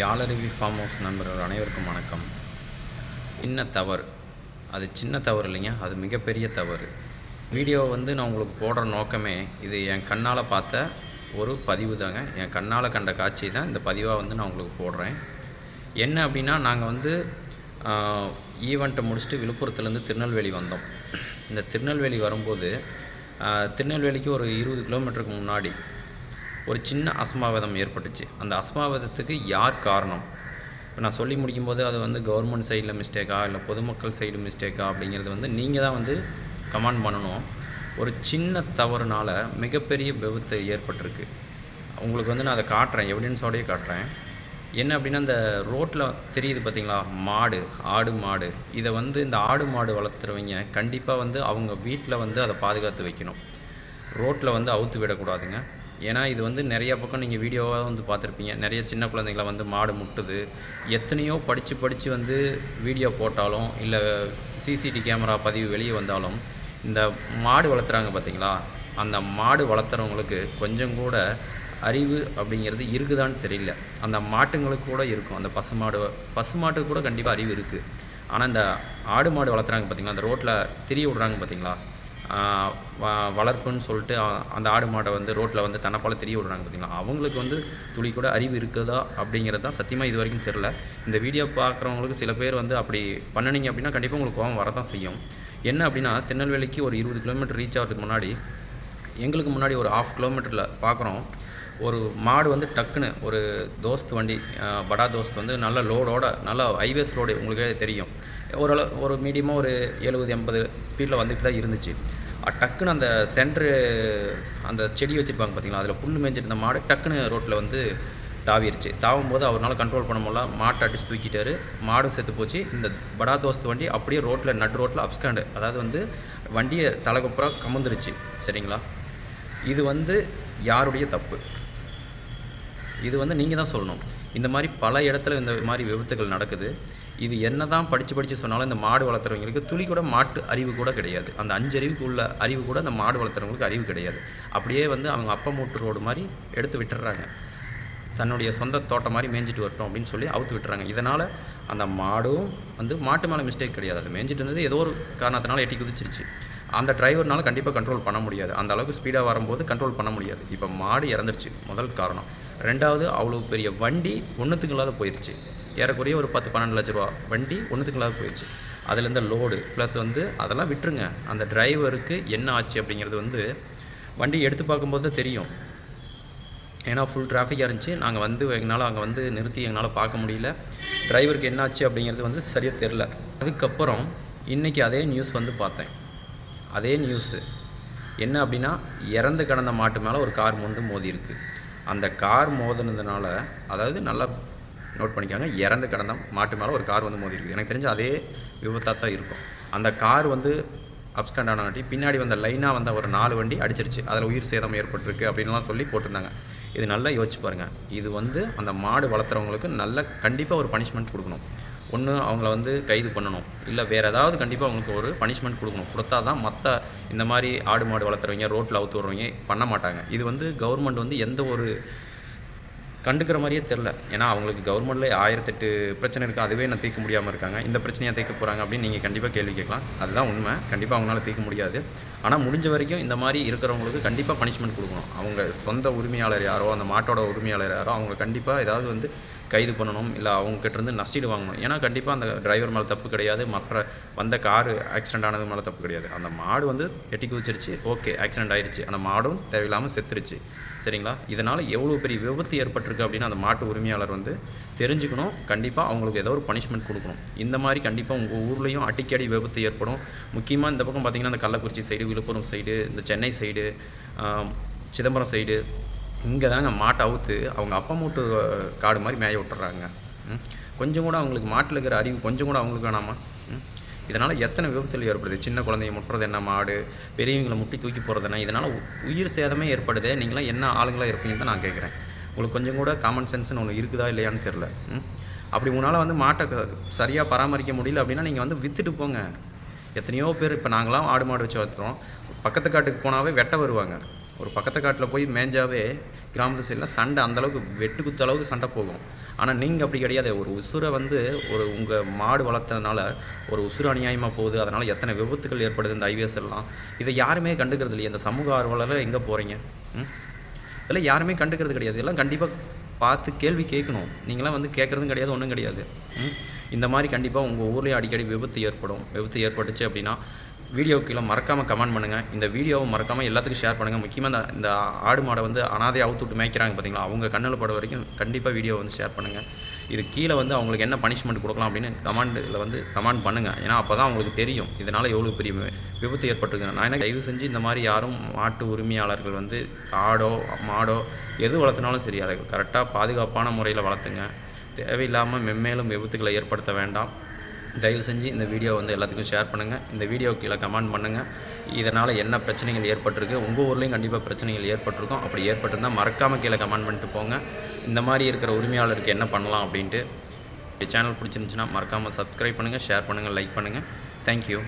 யாழருவி farm house நண்பர்கள் அனைவருக்கும் வணக்கம். சின்ன தவறு. அது சின்ன தவறு இல்லைங்க அது மிகப்பெரிய தவறு. வீடியோ வந்து நான் உங்களுக்கு போடுற நோக்கமே இது என் கண்ணால் பார்த்த ஒரு பதிவு தாங்க. என் கண்ணால் கண்ட காட்சி தான் இந்த பதிவாக வந்து நான் உங்களுக்கு போடுறேன். என்ன அப்படின்னா நாங்கள் வந்து ஈவெண்ட்டை முடிச்சுட்டு விழுப்புரத்துலேருந்து திருநெல்வேலி வந்தோம். இந்த திருநெல்வேலி வரும்போது திருநெல்வேலிக்கு ஒரு இருபது கிலோமீட்டருக்கு முன்னாடி ஒரு சின்ன அசம்பாவிதம் ஏற்பட்டுச்சு. அந்த அஸ்மாவிதத்துக்கு யார் காரணம்? இப்போ நான் சொல்லி முடிக்கும்போது அது வந்து கவர்மெண்ட் சைடில் மிஸ்டேக்கா இல்லை பொதுமக்கள் சைடு மிஸ்டேக்கா அப்படிங்கிறது வந்து நீங்கள் தான் வந்து கமெண்ட் பண்ணணும். ஒரு சின்ன தவறுனால் மிகப்பெரிய விபத்து ஏற்பட்டிருக்கு. உங்களுக்கு வந்து நான் அதை காட்டுறேன். எவிடன்ஸோடயே காட்டுறேன். என்ன அப்படின்னா இந்த ரோட்டில் தெரியுது பார்த்தீங்களா மாடு ஆடு மாடு. இதை வந்து இந்த ஆடு மாடு வளர்த்துறவங்க கண்டிப்பாக வந்து அவங்க வீட்டில் வந்து அதை பாதுகாத்து வைக்கணும். ரோட்டில் வந்து அவுத்து விடக்கூடாதுங்க. ஏன்னா இது வந்து நிறைய பக்கம் நீங்கள் வீடியோவாக வந்து பார்த்துருப்பீங்க. நிறைய சின்ன குழந்தைங்கள வந்து மாடு முட்டுது. எத்தனையோ படித்து படித்து வந்து வீடியோ போட்டாலும் இல்லை சிசிடி கேமரா பதிவு வெளியே வந்தாலும் இந்த மாடு வளர்த்துறாங்க பார்த்தீங்களா அந்த மாடு வளர்த்துறவங்களுக்கு கொஞ்சம் கூட அறிவு அப்படிங்கிறது இருக்குதான்னு தெரியல. அந்த மாட்டுங்களுக்கு கூட இருக்கும். அந்த பசுமாடு பசுமாட்டுக்கு கூட கண்டிப்பாக அறிவு இருக்குது ஆனால் இந்த ஆடு மாடு வளர்த்துறாங்க பார்த்தீங்களா அந்த ரோட்டில் திரிய விட்றாங்க பார்த்தீங்களா வளர்ப்புன்னு சொல்லிட்டு அந்த ஆடு மாடை வந்து ரோட்டில் வந்து தன்னப்பால தெரிய விடுறாங்க பார்த்தீங்களா அவங்களுக்கு வந்து துளி கூட அறிவு இருக்குதா அப்படிங்கிறது தான் சத்தியமாக இது வரைக்கும் தெரில இந்த வீடியோ பார்க்குறவங்களுக்கு சில பேர் வந்து அப்படி பண்ணுனீங்க அப்படின்னா கண்டிப்பாக உங்களுக்கு கோவம் வரதான் செய்யும். என்ன அப்படின்னா திருநெல்வேலிக்கு ஒரு இருபது கிலோமீட்டர் ரீச் ஆகிறதுக்கு முன்னாடி எங்களுக்கு முன்னாடி ஒரு ஆஃப் கிலோமீட்டரில் பார்க்குறோம் ஒரு மாடு வந்து டக்குன்னு ஒரு தோஸ்த் வண்டி படா தோஸ்த் வந்து நல்ல லோடோட நல்ல ஹைவேஸ் ரோடு உங்களுக்கே தெரியும். ஓரளவு ஒரு மீடியமாக ஒரு எழுபது எண்பது ஸ்பீடில் வந்துட்டு தான் இருந்துச்சு. டக்குன்னு அந்த சென்ட்ரு அந்த செடி வச்சுருப்பாங்க பார்த்தீங்களா அதில் புல் மேய்ஞ்சிட்டு மாடு டக்குன்னு ரோட்டில் வந்து தாவிருச்சு. தாவும் போது அவரால் கண்ட்ரோல் பண்ண முடியல. மாட்டை அடிச்சு தூக்கிட்டாரு. மாடும் செத்து போச்சு. இந்த படா தோஸ்து வண்டி அப்படியே ரோட்டில் நட் ரோட்டில் அப்ஸ்காண்டு அதாவது வந்து வண்டியை தலைக்குப்புறம் கமந்துருச்சு. சரிங்களா? இது வந்து யாருடைய தப்பு? இது வந்து நீங்கள் தான் சொல்லணும். இந்த மாதிரி பல இடத்துல இந்த மாதிரி விபத்துகள் நடக்குது. இது என்ன தான் படித்து படித்து சொன்னாலும் இந்த மாடு வளர்த்துறவங்களுக்கு துளி கூட மாட்டு அறிவு கூட கிடையாது. அந்த அஞ்சு அறிவுக்கு உள்ள அறிவு கூட அந்த மாடு வளர்த்துறவங்களுக்கு அறிவு கிடையாது. அப்படியே வந்து அவங்க அப்பா மூட்டு ரோடு மாதிரி எடுத்து விட்டுறாங்க. தன்னுடைய சொந்த தோட்டம் மாதிரி மேய்ஞ்சிட்டு வரட்டும் அப்படின்னு சொல்லி அவுத்து விட்டுறாங்க. இதனால் அந்த மாடும் வந்து மாட்டு மேலே மிஸ்டேக் கிடையாது. அது மேய்ஞ்சிட்டு இருந்தது ஏதோ ஒரு காரணத்தினால எட்டி குதிச்சிருச்சு. அந்த டிரைவர்னால கண்டிப்பாக கண்ட்ரோல் பண்ண முடியாது. அந்த அளவுக்கு ஸ்பீடாக வரும்போது கண்ட்ரோல் பண்ண முடியாது. இப்போ மாடு இறந்துருச்சு. முதல் காரணம். ரெண்டாவது அவ்வளோ பெரிய வண்டி ஒன்றுத்துக்கு இல்லாத போயிடுச்சு ஏறக்குறைய ஒரு பத்து பன்னெண்டு லட்ச ரூபா வண்டி ஒன்றுத்துக்குள்ளாக போயிடுச்சு. அதில் இருந்த லோடு ப்ளஸ் வந்து அதெல்லாம் விட்டுருங்க. அந்த டிரைவருக்கு என்ன ஆச்சு அப்படிங்கிறது வந்து வண்டி எடுத்து பார்க்கும்போது தான் தெரியும். ஏன்னா ஃபுல் டிராஃபிக்காக இருந்துச்சு. நாங்கள் வந்து எங்களால் அங்கே வந்து நிறுத்தி எங்களால் பார்க்க முடியல. டிரைவருக்கு என்னாச்சு அப்படிங்கிறது வந்து சரியாக தெரில அதுக்கப்புறம் இன்றைக்கி அதே நியூஸ் வந்து பார்த்தேன். அதே நியூஸு என்ன அப்படின்னா இறந்து கிடந்த மாட்டு மேலே ஒரு கார் வந்து மோதி இருக்குது அந்த கார் மோதினதுனால அதாவது நல்லா நோட் பண்ணிக்காங்க இறந்து கிடந்த மாட்டு மேலே ஒரு கார் வந்து மோதிருக்கு. எனக்கு தெரிஞ்சு அதே விபத்தாக தான் இருக்கும். அந்த கார் வந்து அப்ஸ்கண்ட் ஆனாட்டி பின்னாடி வந்த லைனாக வந்த ஒரு நாலு வண்டி அடிச்சிருச்சு. அதில் உயிர் சேதம் ஏற்பட்டிருக்கு அப்படின்லாம் சொல்லி போட்டிருந்தாங்க. இது நல்லா யோசிச்சு பாருங்கள் இது வந்து அந்த மாடு வளர்த்துறவங்களுக்கு நல்ல கண்டிப்பாக ஒரு பனிஷ்மெண்ட் கொடுக்கணும். ஒன்று அவங்கள வந்து கைது பண்ணணும். இல்லை வேறு ஏதாவது கண்டிப்பாக அவங்களுக்கு ஒரு பனிஷ்மெண்ட் கொடுக்கணும். கொடுத்தா தான் மற்ற இந்த மாதிரி ஆடு மாடு வளர்த்துறவங்க ரோட்டில் அவுத்து விட்றவங்க பண்ண மாட்டாங்க. இது வந்து கவர்மெண்ட் வந்து எந்த ஒரு கண்டுக்கிற மாதிரியே தெரில ஏன்னா அவங்களுக்கு கவர்மெண்ட்லேயே ஆயிரத்தெட்டு பிரச்சனை இருக்குது அதுவே நான் தீர்க்க முடியாமல் இருக்காங்க. இந்த பிரச்சனையாக தீர்க்க போகிறாங்க அப்படின்னு நீங்கள் கண்டிப்பாக கேள்வி கேட்கலாம். அதுதான் உண்மை. கண்டிப்பாக அவங்களால தீர்க்க முடியாது. ஆனால் முடிஞ்ச வரைக்கும் இந்த மாதிரி இருக்கிறவங்களுக்கு கண்டிப்பாக பனிஷ்மெண்ட் கொடுக்கணும். அவங்க சொந்த உரிமையாளர் யாரோ அந்த மாட்டோட உரிமையாளர் யாரோ அவங்க கண்டிப்பாக ஏதாவது வந்து கைது பண்ணணும். இல்லை அவங்கக்கிட்டேருந்து நஷ்டீடு வாங்கணும். ஏன்னா கண்டிப்பாக அந்த டிரைவர் மேலே தப்பு கிடையாது. மற்ற வந்த காரு ஆக்சிடென்ட் ஆனது மேலே தப்பு கிடையாது. அந்த மாடு வந்து எட்டி குதிச்சிருச்சு. ஓகே ஆக்சிடென்ட் ஆயிடுச்சு. அந்த மாடும் தேவையில்லாமல் செத்துருச்சு. சரிங்களா? இதனால் எவ்வளோ பெரிய விபத்து ஏற்பட்டிருக்கு அப்படின்னு அந்த மாட்டு உரிமையாளர் வந்து தெரிஞ்சுக்கணும். கண்டிப்பாக அவங்களுக்கு ஏதோ ஒரு பனிஷ்மெண்ட் கொடுக்கணும். இந்த மாதிரி கண்டிப்பாக உங்கள் ஊர்லேயும் அடிக்கடி விபத்து ஏற்படும். முக்கியமாக இந்த பக்கம் பார்த்திங்கன்னா இந்த கள்ளக்குறிச்சி சைடு விழுப்புரம் சைடு இந்த சென்னை சைடு சிதம்பரம் சைடு இங்கே தாங்க மாட்டை அவுத்து அவங்க அப்பா மூட்டு காடு மாதிரி மேய விட்டுறாங்க. கொஞ்சம் கூட அவங்களுக்கு மாட்டில் இருக்கிற அறிவு கொஞ்சம் கூட அவங்களுக்கு வேணாமா? இதனால் எத்தனை விபத்துகள் ஏற்படுது? சின்ன குழந்தைய முட்டுறது என்ன மாடு? பெரியவங்களை முட்டி தூக்கி போகிறது என்ன? இதனால் உயிர் சேதமே ஏற்படுது. நீங்களாம் என்ன ஆளுங்களாக இருப்பீங்கன்னு தான் நான் கேட்குறேன். உங்களுக்கு கொஞ்சம் கூட காமன் சென்ஸ்னு ஒன்று இருக்குதா இல்லையான்னு தெரில அப்படி உன்னால் வந்து மாட்டை சரியாக பராமரிக்க முடியல அப்படின்னா நீங்கள் வந்து விற்றுட்டு போங்க. எத்தனையோ பேர் இப்போ நாங்களாம் ஆடு மாடு வச்சு வளர்த்துறோம். பக்கத்து காட்டுக்கு போனாவே வெட்ட வருவாங்க. ஒரு பக்கத்து காட்டில் போய் மேஞ்சாவே கிராமத்து சைடில் சண்டை அந்தளவுக்கு வெட்டு குத்த அளவுக்கு சண்டை போகும். ஆனால் நீங்கள் அப்படி கிடையாது. ஒரு உசுரை வந்து ஒரு உங்கள் மாடு வளர்த்ததுனால ஒரு உசுறு அநியாயமாக போகுது. அதனால் எத்தனை விபத்துகள் ஏற்படுது இந்த ஐவிஎஸ் எல்லாம். இதை யாருமே கண்டுக்கிறது இல்லையா. இந்த சமூக ஆர்வலர் எங்கே போகிறீங்க ம்? இதெல்லாம் யாருமே கண்டுக்கிறது கிடையாது. இதெல்லாம் கண்டிப்பாக பார்த்து கேள்வி கேட்கணும். நீங்களாம் வந்து கேட்குறதும் கிடையாது ஒன்றும் கிடையாது. ம்? இந்த மாதிரி கண்டிப்பாக உங்கள் ஊர்லேயும் அடிக்கடி விபத்து ஏற்படும். விபத்து ஏற்பட்டுச்சு அப்படின்னா வீடியோ கீழே மறக்காமல் கமெண்ட் பண்ணுங்கள் இந்த வீடியோவை மறக்காமல் எல்லாத்துக்கும் ஷேர் பண்ணுங்கள் முக்கியமாக இந்த இந்த ஆடு மாடை வந்து அனாதை அவுத்து விட்டு மேய்க்கிறாங்க பார்த்தீங்களா அவங்க கண்ணில் பட வரைக்கும் கண்டிப்பாக வீடியோ வந்து ஷேர் பண்ணுங்கள் இது கீழே வந்து அவங்களுக்கு என்ன பனிஷ்மெண்ட் கொடுக்கலாம் அப்படின்னு கமாண்டில் வந்து கமெண்ட் பண்ணுங்கள் ஏன்னா அப்போ தான் அவங்களுக்கு தெரியும். இதனால் எவ்வளோ பெரிய விபத்து ஏற்பட்டிருக்கு நான் என்ன தயவு செஞ்சு இந்த மாதிரி யாரும் மாட்டு உரிமையாளர்கள் வந்து ஆடோ மாடோ எது வளர்த்துனாலும் சரி அதை கரெக்டாக பாதுகாப்பான முறையில் வளர்த்துங்க. தேவையில்லாமல் மென்மேலும் விபத்துக்களை ஏற்படுத்த வேண்டாம். தயவு செஞ்சு இந்த வீடியோ வந்து எல்லாத்துக்கும் ஷேர் பண்ணுங்கள் இந்த வீடியோ கீழே கமெண்ட் பண்ணுங்கள் இதனால் என்ன பிரச்சனைகள் ஏற்பட்டிருக்கு? உங்கள் ஊர்லேயும் கண்டிப்பாக பிரச்சனைகள் ஏற்பட்டிருக்கும். அப்படி ஏற்பட்டிருந்தால் மறக்காமல் கீழே கமெண்ட் பண்ணிட்டு போங்க. இந்த மாதிரி இருக்கிற உரிமையாளருக்கு என்ன பண்ணலாம் அப்படின்ட்டு சேனல் பிடிச்சிருந்துச்சுன்னா மறக்காமல் சப்ஸ்கிரைப் பண்ணுங்கள் ஷேர் பண்ணுங்கள் லைக் பண்ணுங்கள் தேங்க்யூ